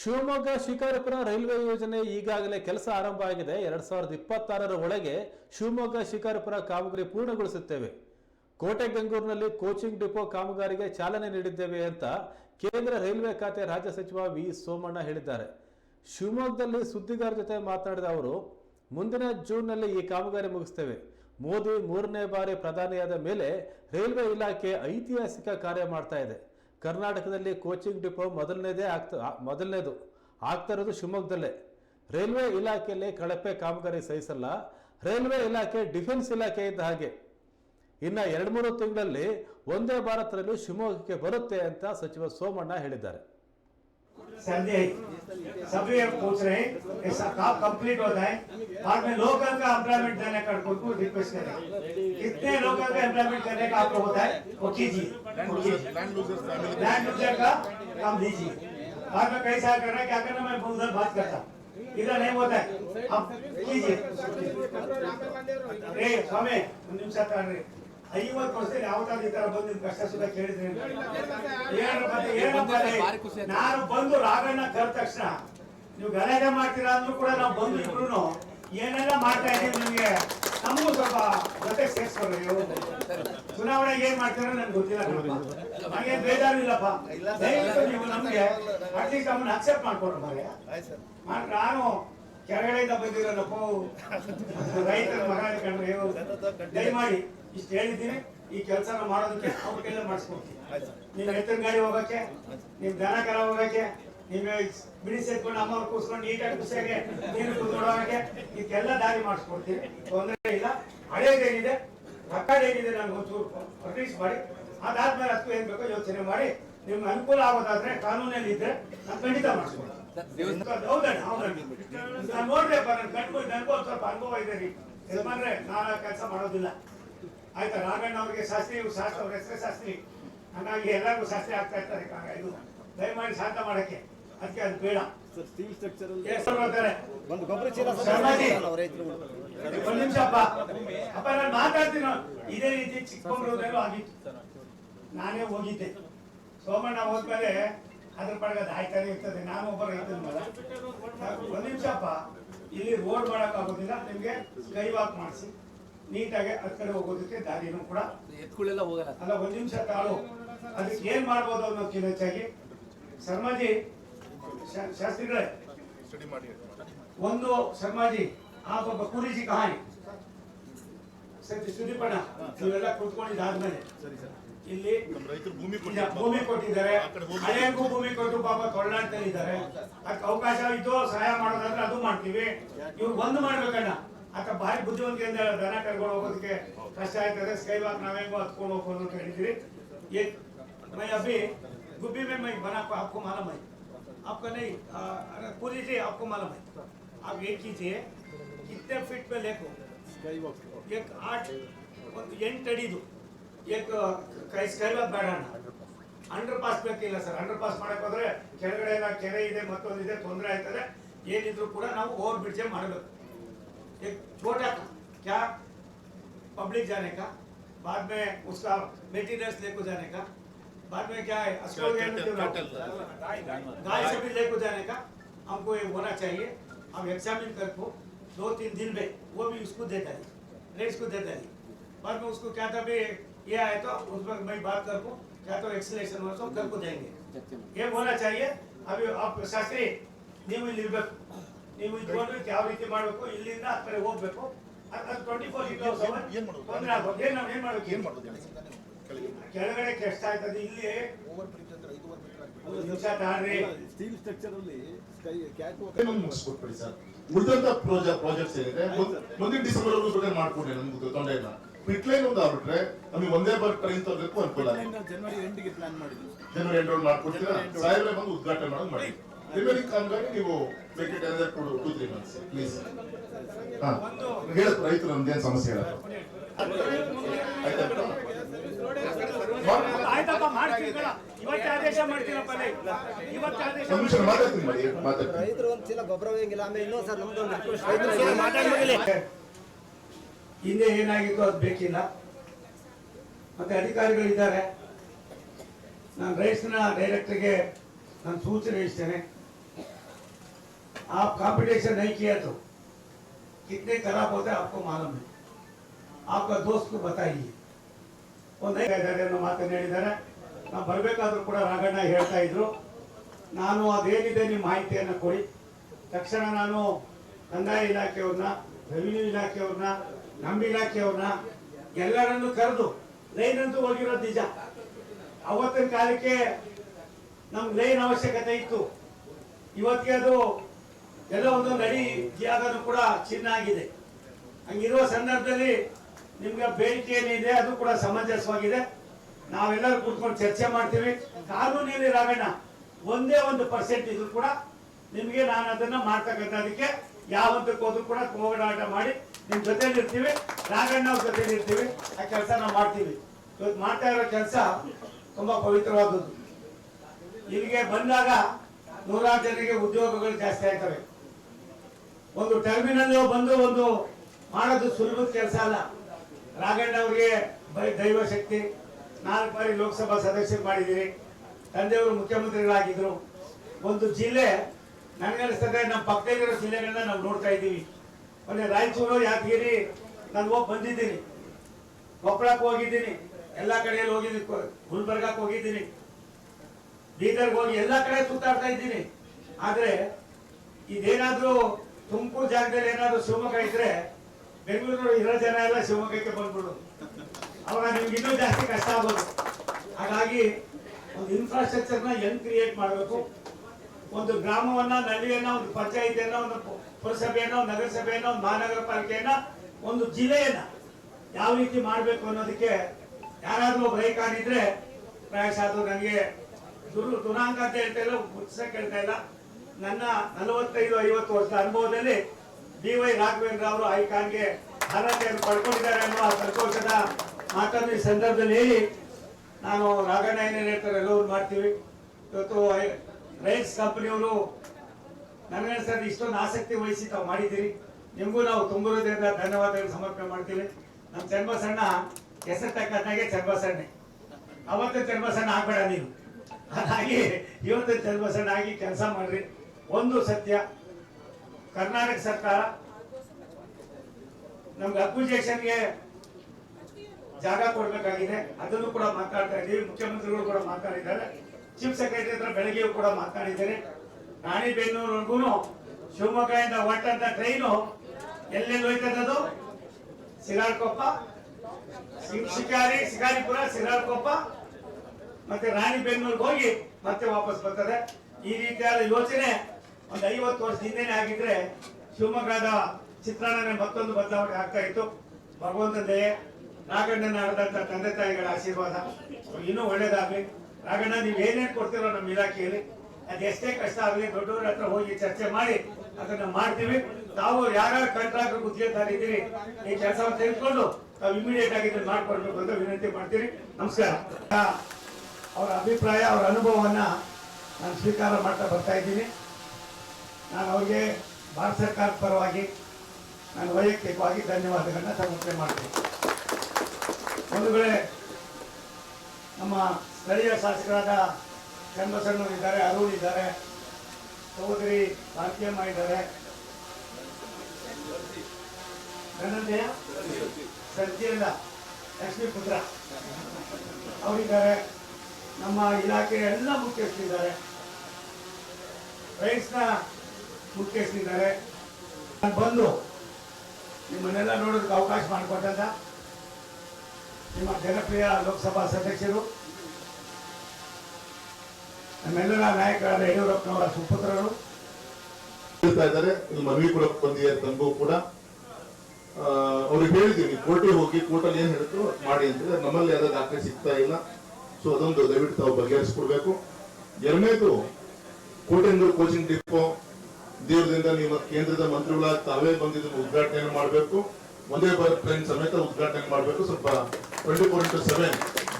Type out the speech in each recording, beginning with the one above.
Shivamogga Shikaripura railway ಯೋಜನೆ ಈಗಾಗಲೇ ಕೆಲಸ ಆರಂಭ ಆಗಿದೆ. ಎರಡ್ ಸಾವಿರದ ಇಪ್ಪತ್ತಾರರ ಒಳಗೆ ಶಿವಮೊಗ್ಗ ಶಿಕಾರಿಪುರ ಕಾಮಗಾರಿ ಪೂರ್ಣಗೊಳಿಸುತ್ತೇವೆ. ಕೋಟೆಗಂಗೂರಿನಲ್ಲಿ ಕೋಚಿಂಗ್ ಡಿಪೋ ಕಾಮಗಾರಿಗೆ ಚಾಲನೆ ನೀಡಿದ್ದೇವೆ ಅಂತ ಕೇಂದ್ರ ರೈಲ್ವೆ ಖಾತೆ ರಾಜ್ಯ ಸಚಿವ ವಿ ಸೋಮಣ್ಣ ಹೇಳಿದ್ದಾರೆ. ಶಿವಮೊಗ್ಗದಲ್ಲಿ ಸುದ್ದಿಗಾರರ ಜೊತೆ ಮಾತನಾಡಿದ ಅವರು, ಮುಂದಿನ ಜೂನ್ನಲ್ಲಿ ಈ ಕಾಮಗಾರಿ ಮುಗಿಸ್ತೇವೆ. ಮೋದಿ ಮೂರನೇ ಬಾರಿ ಪ್ರಧಾನಿಯಾದ ಮೇಲೆ ರೈಲ್ವೆ ಇಲಾಖೆ ಐತಿಹಾಸಿಕ ಕಾರ್ಯ ಮಾಡ್ತಾ ಇದೆ. ಕರ್ನಾಟಕದಲ್ಲಿ ಕೋಚಿಂಗ್ ಡಿಪೋ ಮೊದಲನೇದೇ ಆಗ್ತಾ ಆ- ಮೊದಲನೇದು ಆಗ್ತಾ ಇರೋದು ಶಿವಮೊಗ್ಗದಲ್ಲೇ ರೈಲ್ವೆ ಇಲಾಖೆಯಲ್ಲಿ ಕಳಪೆ ಕಾಮಗಾರಿ ಸಹಿಸಲ್ಲ ರೈಲ್ವೆ ಇಲಾಖೆ ಡಿಫೆನ್ಸ್ ಇಲಾಖೆ ಇದ್ದ ಹಾಗೆ ಇನ್ನು ಎರಡು ಮೂರು ತಿಂಗಳಲ್ಲಿ ಒಂದೇ ಭಾರತ್ ರೈಲು ಶಿವಮೊಗ್ಗಕ್ಕೆ ಬರುತ್ತೆ ಅಂತ ಸಚಿವ ಸೋಮಣ್ಣ ಹೇಳಿದ್ದಾರೆ सर्दी सभी अब पूछ रहे हैं कि सब काम कंप्लीट होता है बाद में लोकल का एम्प्लॉयमेंट देने का कोई को रिक्वेस्ट करें कितने लोकल का एम्प्लॉयमेंट करने का आपको होता है वो कीजिए land losers family land user का काम दीजिए बाद में कैसा करना है क्या करना मैं उधर बात करता हूँ। इधर नहीं होता है आप कीजिए ಏ ಸ್ವಾಮಿ ಒಂದ್ ನಿಮಿಷ ತಾಳ್ರಿ ಐವತ್ತು ವರ್ಷದಲ್ಲಿ ಯಾವತ್ತಾದ್ರು ಈ ತರ ಬಂದು ನಿಮ್ ಕಷ್ಟ ಸುಖ ಕೇಳಿದ್ರಿ ಏನಪ್ಪ ಅಂತ- ಏನಪ್ಪ ಅಲ್ಲಿ? ನಾನು ಬಂದು ರಾಘಣ್ಣ ಕರೆದ ತಕ್ಷಣ ನೀವು ಗಲಾಟೆ ಮಾಡ್ತೀರಾ ಅಂದ್ರೂ ಕೂಡ ನಾವು ಬಂದು ಇಬ್ರು ಏನೆಲ್ಲ ಮಾಡ್ತಾ ಇದೀವಿ ನಿಮ್ಗೆ ನಮಗೂ ಸ್ವಲ್ಪ ಜೊತೆ ಸೇರಿಸ್ಕೊಳ್ಳಿ ನೀವು. ಚುನಾವಣೆಗೆ ಏನ್ ಮಾಡ್ತೀರೋ ನನ್ಗೆ ಗೊತ್ತಿಲ್ಲ ಕಣಪ್ಪ. ಬೇಜಾರು ಇಲ್ಲಪ್ಪ ದಯವಿಟ್ಟು ನೀವು ನಮ್ಗೆ ಅಟ್ಲೀಸ್ಟ್ ನಮ್ಮನ್ನ ಅಕ್ಸೆಪ್ಟ್ ಮಾಡ್ಕೊಂಡು ಮಾರ್ರೆ. ನಾನು ಕೆಳಗಡೆಯಿಂದ ಬಂದಿರೋನಪ್ಪ ರೈತರ ಮಗ ಕಂಡ್ರೆ ದಯಮಾಡಿ ಇಷ್ಟು ಹೇಳಿದ್ದೀನಿ ಈ ಕೆಲಸನ ಮಾಡೋದಕ್ಕೆ ಅವ್ರ ಕೈಲೇ ಮಾಡಿಸ್ಕೊಡ್ತೀನಿ ನಿಮ್ ಎತ್ತಿನ ಗಾಡಿ ಹೋಗಕ್ಕೆ ನಿಮ್ ದನ ಕರ ಹೋಗಕ್ಕೆ ನಿಮ್ಗೆ ಬಿಡಿ ಸೇರ್ಕೊಂಡು ಅಮ್ಮವ್ರು ಕೂಸ್ಕೊಂಡು ನೀಟಾಗಿ ಖುಷಿಯಾಗಿ ನೀರು ಕುತ್ಕೊಳ್ಳೋಕೆ ಇದಕ್ಕೆಲ್ಲ ದಾರಿ ಮಾಡಿಸ್ಕೊಡ್ತೀನಿ ತೊಂದರೆ ಇಲ್ಲ. ಹಳೇದೇನಿದೆ? ರೆಕಾರ್ಡ್ ಏನಿದೆ ನಾನು ಒಂಚೂರು ಪ್ರೊಡ್ಯೂಸ್ ಮಾಡಿ. ಅದಾದ್ಮೇಲೆ ಅದಕ್ಕೂ ಏನು ಬೇಕೋ ಯೋಚನೆ ಮಾಡಿ. ನಿಮ್ಗೆ ಅನುಕೂಲ ಆಗೋದಾದ್ರೆ ಕಾನೂನಲ್ಲಿ ಇದ್ರೆ ನಾನು ಖಂಡಿತ ಮಾಡಿಸ್ಕೊಡ್ತೀನಿ. ನಾನು ನೋಡ್ರಿಯಪ್ಪ ನನ್ನ ಕಣ್ಮು ನನಗೂ ಒಂದ್ ಸ್ವಲ್ಪ ಅನುಭವ ಇದೆ ರೀ. ಯಜಮಾನ್ರೆ, ನಾನು ಕೆಲಸ ಮಾಡೋದಿಲ್ಲ. ಆಯ್ತಾ ರಾಘಣ್ಣ ಅವ್ರಿಗೆ ಶಾಸ್ತ್ರಿ ಶಾಸ್ತ್ರ, ಅವ್ರ ಹೆಸರೇ ಶಾಸ್ತ್ರಿ. ಹಂಗಾಗಿ ಎಲ್ಲರಿಗೂ ಶಾಸ್ತ್ರಿ ಆಗ್ತಾ ಇರ್ತಾರೆ ಇದು ದಯಮಾಡಿ ಶಾಂತ ಮಾಡಕ್ಕೆ. ಅದಕ್ಕೆ ಅದು ಬೇಡ. ಸರ್ ಸ್ಟೀಲ್ ಸ್ಟ್ರಕ್ಚರ್ ಒಂದು ಗೊಬ್ಬರ ಚೀಲ ಒಂದ್ ನಿಮಿಷ ಅಪ್ಪ. ಅಪ್ಪ ನಾನು ಮಾತಾಡ್ತೀನಿ ಇದೇ ರೀತಿ ಚಿಕ್ಕಮಗಳೂರಲ್ಲೂ ಆಗಿತ್ತು ನಾನೇ ಹೋಗಿದ್ದೆ. ಸೋಮಣ್ಣ ಹೋದ್ಮೇಲೆ ಅದ್ರ ಪಡೆಗೆ ಅದು ಆಯ್ತಾನೆ ಇರ್ತದೆ. ನಾನು ಒಬ್ಬ ಮಗ ಒಂದ್ ನಿಮಿಷ ಅಪ್ಪ. ಇಲ್ಲಿ ರೋಡ್ ಮಾಡಕ್ ಆಗೋದಿಲ್ಲ. ನಿಮ್ಗೆ ಸ್ಕೈ ವಾಕ್ ಮಾಡಿಸಿ. ನೀಟಾಗಿ ಅದ್ ಕಡೆ ಹೋಗೋದಕ್ಕೆ ದಾರಿನೂ ಕೂಡ. ಎತ್ಕೊಳ್ಳೆಲ್ಲ ಹೋಗಲ್ಲ. ಅಲ್ಲ ಒಂದ್ ನಿಮಿಷ ತಾಳು. ಅದಕ್ಕೆ ಏನ್ ಮಾಡ್ಬೋದು ಅನ್ನೋದಕ್ಕಿಂತ ಹೆಚ್ಚಾಗಿ. ಶರ್ಮಾಜಿ ಶಾಸ್ತ್ರಿಗಳೇ. ಒಂದು ಶರ್ಮಾಜಿ ಆಪ್ ಒಬ್ಬ ಕುರಿಜಿ ಕಹಾನಿ ಸ್ಟಡಿ ಪಣ. ಸರಿ. ಕೂತ್ಕೊಂಡಿದ್ದಾದ್ಮೇಲೆ. ಇಲ್ಲಿ ಭೂಮಿ ಕೊಟ್ಟಿದ್ದಾರೆ. ಹಳೆಗೂ ಭೂಮಿ ಕೊಟ್ಟು ಪಾಪ ಕೊಳ್ಳಾಡ್ತಾ ಇದ್ದಾರೆ ಅದಕ್ಕೆ ಅವಕಾಶ ಸಹಾಯ ಮಾಡೋದಂದ್ರೆ ಅದು ಮಾಡ್ತೀವಿ. ಇವ್ರು ಒಂದು ಮಾಡ್ಬೇಕಣ್ಣ. ಅಕ್ಕ ಭಾರಿ ಬುದ್ಧಿವಂತಿಕೆಯಿಂದ ದನ ಕರ್ಕೊಂಡು ಹೋಗೋದಕ್ಕೆ ಕಷ್ಟ ಆಯ್ತದೆ ಸ್ಕೈ ವಾಕ್ ನಾವೇಗೋ ಹತ್ಕೊಂಡು ಹೋಗೋದು ಅಂತ ಹೇಳಿದ್ರಿ ಮೈ ಅಬ್ಬಿ ಗುಬ್ಬಿ ಮೈ ಮೈ ಬನ ಹಾಕು ಮಾಲ ಮೈ आपका नहीं आ, अरे पूरी थी आपको मालूम है आप ये कीजिए कितने फीट पे लेको ಸ್ಕೈ ಬಾಕ್ಸ್ एक आठ ಒಂದು ಎಂಟು ಅಡಿದು ಏಕ್ ಕೈ ಸ್ಕೈಲ ಬೇಡ ಅಂಡರ್ ಪಾಸ್ ಬೇಕಿಲ್ಲ ಸರ್ ಅಂಡರ್ ಪಾಸ್ ಮಾಡಕ್ ಹೋದ್ರೆ ಕೆಳಗಡೆ ಎಲ್ಲ ಕೆರೆ ಇದೆ ಮತ್ತೊಂದಿದೆ ತೊಂದರೆ ಆಯ್ತದೆ ಏನಿದ್ರು ಕೂಡ ನಾವು ಓವರ್ ಬ್ರಿಡ್ಜ್ ಮಾಡಬೇಕು एक छोटा क्या पब्लिक जाने का बाद में उसका मेटीरियल्स लेको जाने का बाद में क्या है अस्कोल गए में क्यों ना हो? गाय से भी लेको जाने का हमको ये होना चाहिए हम एग्जामिन कर को दो तीन दिन में वो भी उसको देता है रेट्स को देता है बाद में उसको क्या था भी ये आए तो उस पर मैं बात कर को क्या तो एक्सलेशन हो तो कर को देंगे ये होना चाहिए अभी आप ಶಾಸ್ತ್ರಿ ನೀವು ಇಲ್ಲಿ ಇರ್ಬೇಕು ನೀವು ಇದ್ಕೊಂಡು ಯಾವ ರೀತಿ ಮಾಡಬೇಕು ಇಲ್ಲಿಂದ ಆ ಕಡೆ ಹೋಗ್ಬೇಕು ಅದು ಟ್ವೆಂಟಿ ಫೋರ್ ಇಂಟು ಸೆವೆನ್ ಏನ್ ಮಾಡೋದು? ತೊಂದರೆ ಆಗೋದು ಏನ್ ನಾವು ಕೆಳಗಡೆ ಕೆಷ್ಟ ಆಯ್ತದೆ ಇಲ್ಲಿ ಒಂದು ನಿಮಿಷ ತಾಳ್ರಿ ಸ್ಟೀಲ್ ಸ್ಟ್ರಕ್ಚರ್ ಅಲ್ಲಿ ಸ್ಕೈ ಕ್ಯಾಟ್ ವಾಕ್ ಮುಗಿಸ್ಕೊಟ್ಬಿಡಿ ಸರ್. ಉಳಿದಂತ ಪ್ರಾಜೆಕ್ಟ್ಸ್ ಏನಿದೆ? ಮುಂದಿನ ಡಿಸೆಂಬರ್ ವರೆಗೂ ಮಾಡ್ಕೊಡಿ ನಮ್ಗೆ ತೊಂದರೆ ಇಲ್ಲ. ಪಿಟ್ಲೈನ್ ಒಂದು ಆಗ್ಬಿಟ್ರೆ ನಮಗೆ ಒಂದೇ ಬಾರ್ ಟ್ರೈನ್ ತರಬೇಕು ಅನುಕೂಲ. ಜನವರಿ ಎಂಡಿಗೆ ಪ್ಲಾನ್ ಮಾಡಿದ್ವಿ ಜನವರಿ ಮಾಡ್ಕೊಡ್ತೀರಾ? ಸಾಹೇಬ್ರೆ ಬಂದು ಉದ್ಘಾಟನೆ ಮಾಡೋದು ಮಾಡಿ. ರಿಮೇನಿಂಗ್ ಕಾಮಗಾರಿ ನೀವು ಬೇಕಿಟ್ ಏನಂದ್ರೆ two two three months please ಹಾ. ರೈತರು ನಮ್ದೇನ್ ಸಮಸ್ಯೆ ಹೇಳ ಆಯ್ತಪ್ಪ ಮಾಡ್ತೀನಿ ಕಣ. ಇವತ್ತೇ ಆದೇಶ ಮಾಡ್ತೀನಪ್ಪ ಲೇ. ಇವತ್ತೇ ಆದೇಶ ಒಂದು ನಿಮಿಷ ಮಾತಾಡ್ತೀನಿ ಮಾಡಿ ಮಾತಾಡ್ತೀನಿ ರೈತರು ಒಂದ್ ಚೀಲ ಗೊಬ್ಬರ ಹೋಗಿಲ್ಲ ಆಮೇಲೆ ಇನ್ನೊಂದ್ ಸರ್ ನಮ್ದು ಒಂದು ರಿಕ್ವೆಸ್ಟ್ ರೈತರು ಹಿಂದೆ ಏನಾಗಿತ್ತು ಅದು ಬೇಕಿಲ್ಲ ಮತ್ತೆ ಅಧಿಕಾರಿಗಳಿದ್ದಾರೆ ನಾನು ರೈಸ್ನ ಡೈರೆಕ್ಟರ್ಗೆ ನಾನು ಸೂಚನೆ ಇಸ್ತೇನೆ आप कंपटीशन नहीं किया तो कितने खराब होते हैं आपको मालूम है आपका दोस्त को बताइए ಒಂದು ಹೇಳಿದ್ದಾರೆ. ನಾವು ಬರಬೇಕಾದ್ರೂ ಕೂಡ ರಾಘಣ್ಣ ಹೇಳ್ತಾ ಇದ್ರು. ನಾನು ಅದೇನಿದೆ ನಿಮ್ಮ ಮಾಹಿತಿಯನ್ನು ಕೊಡಿ. ತಕ್ಷಣ ನಾನು ಕಂದಾಯ ಇಲಾಖೆಯವ್ರನ್ನ ರೆವಿನ್ಯೂ ಇಲಾಖೆಯವ್ರನ್ನ ನಮ್ಮ ಇಲಾಖೆಯವ್ರನ್ನ ಎಲ್ಲರನ್ನು ಕರೆದು ಲೈನ್ ಅಂತೂ ಹೋಗಿರೋದು ನಿಜ. ಅವತ್ತಿನ ಕಾಲಕ್ಕೆ ನಮ್ಗೆ ಲೈನ್ ಅವಶ್ಯಕತೆ ಇತ್ತು. ಇವತ್ತಿಗೆ ಅದು ಎಲ್ಲ ಒಂದು ನಡಿ ಜಾಗನೂ ಕೂಡ ಚಿನ್ನ ಆಗಿದೆ. ಹಂಗಿರುವ ಸಂದರ್ಭದಲ್ಲಿ ನಿಮ್ಗೆ ಬೇಡಿಕೆ ಏನಿದೆ, ಅದು ಕೂಡ ಸಮಂಜಸವಾಗಿದೆ. ನಾವೆಲ್ಲರೂ ಕೂತ್ಕೊಂಡು ಚರ್ಚೆ ಮಾಡ್ತೀವಿ. ಕಾನೂನಿನಲ್ಲಿ ರಾಗಣ್ಣ ಒಂದೇ ಒಂದು ಪರ್ಸೆಂಟ್ ಇದ್ರು ಕೂಡ ನಿಮಗೆ ನಾನು ಅದನ್ನ ಮಾಡ್ತಕ್ಕಂಥದಕ್ಕೆ ಯಾವಂತಕ್ಕೆ ಹೋದ್ರು ಕೂಡ ಹೋರಾಟ ಮಾಡಿ ನಿಮ್ ಜೊತೆಲಿ ಇರ್ತೀವಿ. ರಾಗಣ್ಣ ಅವ್ರ ಜೊತೆಲಿ ಇರ್ತೀವಿ. ಆ ಕೆಲಸ ನಾವು ಮಾಡ್ತೀವಿ. ಇವತ್ತು ಮಾಡ್ತಾ ಇರೋ ಕೆಲಸ ತುಂಬಾ ಪವಿತ್ರವಾದದ್ದು. ಇಲ್ಲಿಗೆ ಬಂದಾಗ ನೂರಾರು ಜನರಿಗೆ ಉದ್ಯೋಗಗಳು ಜಾಸ್ತಿ ಆಯ್ತವೆ ಒಂದು ಟರ್ಮಿನಲ್ ಬಂದು ಒಂದು ಮಾಡೋದು ಸುಲಭದ ಕೆಲಸ ಅಲ್ಲ. ರಾಘಣ್ಣ ಅವರಿಗೆ ದೈವ ಶಕ್ತಿ. ನಾಲ್ಕು ಬಾರಿ ಲೋಕಸಭಾ ಸದಸ್ಯರು ಮಾಡಿದ್ದೀರಿ. ತಂದೆಯವರು ಮುಖ್ಯಮಂತ್ರಿಗಳಾಗಿದ್ರು. ಒಂದು ಜಿಲ್ಲೆ ನನಗನ್ನಿಸ್ತದೆ, ನಮ್ಮ ಪಕ್ಕದಲ್ಲಿರೋ ಜಿಲ್ಲೆಗಳನ್ನ ನಾವು ನೋಡ್ತಾ ಇದ್ದೀವಿ. ಮೊನ್ನೆ ರಾಯಚೂರು, ಯಾದಗಿರಿ, ನಾನು ಹೋಗಿ ಬಂದಿದ್ದೀನಿ. ಕೊಪ್ಪಳಕ್ಕೆ ಹೋಗಿದ್ದೀನಿ. ಎಲ್ಲ ಕಡೆಯಲ್ಲಿ ಹೋಗಿದ್ದೀನಿ. ಗುಲ್ಬರ್ಗಕ್ಕೆ ಹೋಗಿದ್ದೀನಿ. ಬೀದರ್ಗೆ ಹೋಗಿ ಎಲ್ಲ ಕಡೆ ಸುತ್ತಾಡ್ತಾ ಇದ್ದೀನಿ. ಆದರೆ ಇದೇನಾದರೂ ತುಮಕೂರು ಜಾಗದಲ್ಲಿ ಏನಾದರೂ ಶಿವಮೊಗ್ಗ ಇದ್ರೆ ಬೆಂಗಳೂರು ಇರೋ ಜನ ಎಲ್ಲ ಶಿವಮೊಗ್ಗಕ್ಕೆ ಬಂದ್ಬಿಡು. ಅವಾಗ ನಿಮ್ಗೆ ಇನ್ನೂ ಜಾಸ್ತಿ ಕಷ್ಟ ಆಗ್ಬೋದು ಹಾಗಾಗಿ ಒಂದು ಇನ್ಫ್ರಾಸ್ಟ್ರಕ್ಚರ್ನ ಹೆಂಗ್ ಕ್ರಿಯೇಟ್ ಮಾಡಬೇಕು. ಒಂದು ಗ್ರಾಮವನ್ನ, ನಲ್ಲಿಯನ್ನ, ಒಂದು ಪಂಚಾಯಿತಿಯನ್ನ, ಒಂದು ಪುರಸಭೆಯನ್ನ, ಒಂದು ನಗರಸಭೆಯನ್ನ, ಒಂದು ಮಹಾನಗರ ಪಾಲಿಕೆಯನ್ನ, ಒಂದು ಜಿಲ್ಲೆಯನ್ನ ಯಾವ ರೀತಿ ಮಾಡಬೇಕು ಅನ್ನೋದಕ್ಕೆ ಯಾರಾದರೂ ಒಬ್ಬ ಪ್ರಯಾಸ ಅದು ನನಗೆ ದುರು, ದುರಾಂಕ ಅಂತ ಹೇಳ್ತಾ ಇಲ್ಲ ಮುಚ್ಚ ಕೇಳ್ತಾ ಇಲ್ಲ. ನನ್ನ ನಲವತ್ತೈದು, ಐವತ್ತು ವರ್ಷದ ಅನುಭವದಲ್ಲಿ ಡಿ ವೈ ರಾಘವೇಂದ್ರ ಅವರು ಐಕಾನ್ಗೆ ಅರ್ಹತೆಯನ್ನು ಪಡ್ಕೊಂಡಿದ್ದಾರೆ ಅನ್ನುವ ಸಂತೋಷದ ಮಾತನ್ನು ಈ ಸಂದರ್ಭದಲ್ಲಿ ನಾನು ರಾಘಣ್ಣ ಹೇಳ್ತಾರೆ ಎಲ್ಲವರು ಮಾಡ್ತೀವಿ. ಇವತ್ತು ರೈಲ್ಸ್ ಕಂಪನಿಯವರು ಸರ್ ಇಷ್ಟೊಂದು ಆಸಕ್ತಿ ವಹಿಸಿ ತಾವು ಮಾಡಿದ್ದೀರಿ. ನಿಮಗೂ ನಾವು ತುಂಬ ಹೃದಯದ ಧನ್ಯವಾದಗಳು ಸಮರ್ಪಣೆ ಮಾಡ್ತೀವಿ ನಮ್ಮ ಚರ್ಮಸಣ್ಣ ಹೆಸರು ತಕ್ಕಂತಾಗೆ ಚನ್ನಬಸಣ್ಣೆ ಅವತ್ತು ಚರ್ಮಸಣ್ಣ ಆಗ್ಬೇಡ ನೀವು. ಹಾಗಾಗಿ ಇವತ್ತು ಚರ್ಮಸಣ್ಣ ಆಗಿ ಕೆಲಸ ಮಾಡ್ರಿ. ಒಂದು ಸತ್ಯ ಕರ್ನಾಟಕ ಸರ್ಕಾರ ನಮ್ಗೆ ಅಕ್ವಿಜೇಷನ್ಗೆ ಜಾಗ ಕೊಡಬೇಕಾಗಿದೆ. ಅದನ್ನು ಕೂಡ ಮಾತಾಡ್ತಾ ಇದ್ದೀವಿ. ಮುಖ್ಯಮಂತ್ರಿಗಳು ಕೂಡ ಮಾತಾಡಿದ್ದಾರೆ. ಚೀಫ್ ಸೆಕ್ರೆಟರಿ ಹತ್ರ ಬೆಳಗ್ಗೆಯೂ ಕೂಡ ಮಾತಾಡಿದ್ದಾರೆ. ರಾಣಿಬೆನ್ನೂರ್ವರೆಗೂ ಶಿವಮೊಗ್ಗದಿಂದ ಹೊರಟಂತ ಟ್ರೈನು ಎಲ್ಲೆಲ್ಲಿ ಹೋಯ್ತದ್ದು ಶಿ- ಶಿಕಾರಿ, ಶಿಕಾರಿಪುರ ಸಿರಾರ್ಕೊಪ್ಪ ಮತ್ತೆ ರಾಣಿಬೆನ್ನೂರ್ಗೆ ಹೋಗಿ ಮತ್ತೆ ವಾಪಸ್ ಬರ್ತದೆ. ಈ ರೀತಿಯಾದ ಯೋಚನೆ ಒಂದು ಐವತ್ತು ವರ್ಷ ಹಿಂದೆನೆ ಆಗಿದ್ರೆ ಶಿವಮೊಗ್ಗದ ಚಿತ್ರಣನೇ ಮತ್ತೊಂದು ಬದಲಾವಣೆ ಆಗ್ತಾ ಇತ್ತು. ಭಗವಂತನ ದಯೆ ನಾಗಣ್ಣನ ಆಡದಂತ ತಂದೆ ತಾಯಿಗಳ ಆಶೀರ್ವಾದ. ಇನ್ನೂ ಒಳ್ಳೇದಾಗ್ಲಿ. ನಾಗಣ್ಣ ನೀವು ಏನೇನ್ ಕೊಡ್ತೀರೋ ನಮ್ಮ ಇಲಾಖೆಯಲ್ಲಿ, ಅದು ಎಷ್ಟೇ ಕಷ್ಟ ಆಗಲಿ ದೊಡ್ಡವ್ರ ಹತ್ರ ಹೋಗಿ ಚರ್ಚೆ ಮಾಡಿ ಅದನ್ನ ಮಾಡ್ತೀವಿ. ತಾವು ಯಾರ್ಯಾರು ಕಾಂಟ್ರಾಕ್ಟರ್ ಗುತ್ತಿಗೆದಾರ ಇದ್ದೀರಿ, ಈ ಕೆಲಸವನ್ನು ತೆಗೆದುಕೊಂಡು ತಾವು ಇಮಿಡಿಯೇಟ್ ಆಗಿ ಇದನ್ನ ಮಾಡ್ಕೊಡ್ಬೇಕು ಅಂತ ವಿನಂತಿ ಮಾಡ್ತೀರಿ. ನಮಸ್ಕಾರ. ಅವರ ಅಭಿಪ್ರಾಯ, ಅವರ ಅನುಭವವನ್ನ ನಾನು ಸ್ವೀಕಾರ ಮಾಡ್ತಾ ಬರ್ತಾ ಇದ್ದೀನಿ. ನಾನು ಅವರಿಗೆ ಭಾರತ ಸರ್ಕಾರದ ಪರವಾಗಿ ನಾನು ವೈಯಕ್ತಿಕವಾಗಿ ಧನ್ಯವಾದಗಳನ್ನ ಸಮರ್ಪಣೆ ಮಾಡ್ತೀನಿ. ಒಂದು ವೇಳೆ ನಮ್ಮ ಸ್ಥಳೀಯ ಶಾಸಕರಾದ ಚನ್ನಬಸಣ್ಣವರು ಇದ್ದಾರೆ, ಅರುಣ್ ಇದ್ದಾರೆ ಚೌಧರಿ ಭಾರತೀಯಮ್ಮ ಇದ್ದಾರೆ. ಧನಂಜಯ ಸರ್ಜಿಯಲ್ಲ ಲಕ್ಷ್ಮೀ ಪುತ್ರ ಅವರಿದ್ದಾರೆ. ನಮ್ಮ ಇಲಾಖೆಯ ಎಲ್ಲ ಮುಖ್ಯಸ್ಥರಿದ್ದಾರೆ ರೈಟ್ಸ್ನ ಮುಖ್ಯಸ್ಥರಿದ್ದಾರೆ ನಾನು ಬಂದು ನಿಮ್ಮನ್ನೆಲ್ಲ ನೋಡೋದಕ್ಕೆ ಅವಕಾಶ ಮಾಡಿಕೊಟ್ಟಂತ ನಿಮ್ಮ ಜನಪ್ರಿಯ ಲೋಕಸಭಾ ಸದಸ್ಯರು, ನಮ್ಮೆಲ್ಲರ ನಾಯಕರಾದ ಯಡಿಯೂರಪ್ಪನವರ ಸುಪುತ್ರರು. ಹೇಳ್ತಾ ಇದ್ದಾರೆ ಮನವಿ ಕೂಡ ಬಂದಿದೆ ತಮಗೂ ಕೂಡ. ಅವ್ರಿಗೆ ಹೇಳಿದ್ದೀವಿ ಕೋರ್ಟಿಗೆ ಹೋಗಿ ಕೋರ್ಟಲ್ಲಿ ಏನ್ ಹೇಳ್ತು ಮಾಡಿ ಅಂತ ನಮ್ಮಲ್ಲಿ ಯಾವ್ದು ದಾಖಲೆ ಸಿಗ್ತಾ ಇಲ್ಲ. ಸೊ ಅದೊಂದು ದಯವಿಟ್ಟು ತಾವು ಬಗೆಹರಿಸ್ಕೊಡ್ಬೇಕು. ಎರಡನೇದು ಕೋಟೆಂದೂರು ಕೋಚಿಂಗ್ ಡಿಪೋ ದೇವರದಿಂದ ನಿಮ್ಮ ಕೇಂದ್ರದ ಮಂತ್ರಿಗಳ ತಾವೇ ಬಂದಿದ್ದು ಉದ್ಘಾಟನೆ ಮಾಡಬೇಕು. ಒಂದೇ ಬಾರಿ ಟ್ರೈನ್ ಸಮೇತ ಉದ್ಘಾಟನೆ ಮಾಡಬೇಕು. ಸ್ವಲ್ಪ ಟ್ವೆಂಟಿ ಫೋರ್ ಇಂಟು ಸೆವೆನ್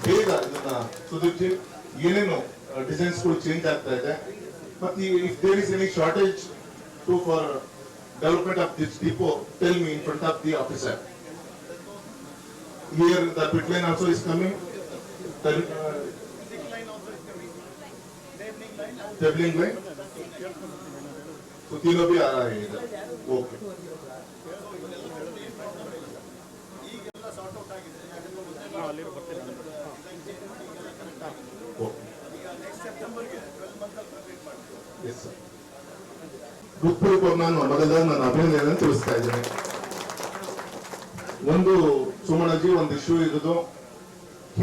ಬೇಗ ಇದನ್ನ ಸುದೀಪ್ಜಿ ಏನೇನು ಡಿಸೈನ್ಸ್ಗಳು ಚೇಂಜ್ ಆಗ್ತಾ ಇದೆ. ಮತ್ತೆ if there is any shortage to for development of this depot tell me in front of the officer here the pit line also is coming Tabling line? ಕುದಿರೋ ಬಿ ಆಗಿದೆ okay ನಾನು ಮೊದಲಾದ ನನ್ನ ಅಭಿನಂದನೆ ತಿಳಿಸ್ತಾ ಇದ್ದೇನೆ ಒಂದು ಸುಮಣಜಿ ಒಂದು ಇಶ್ಯೂ ಇರೋದು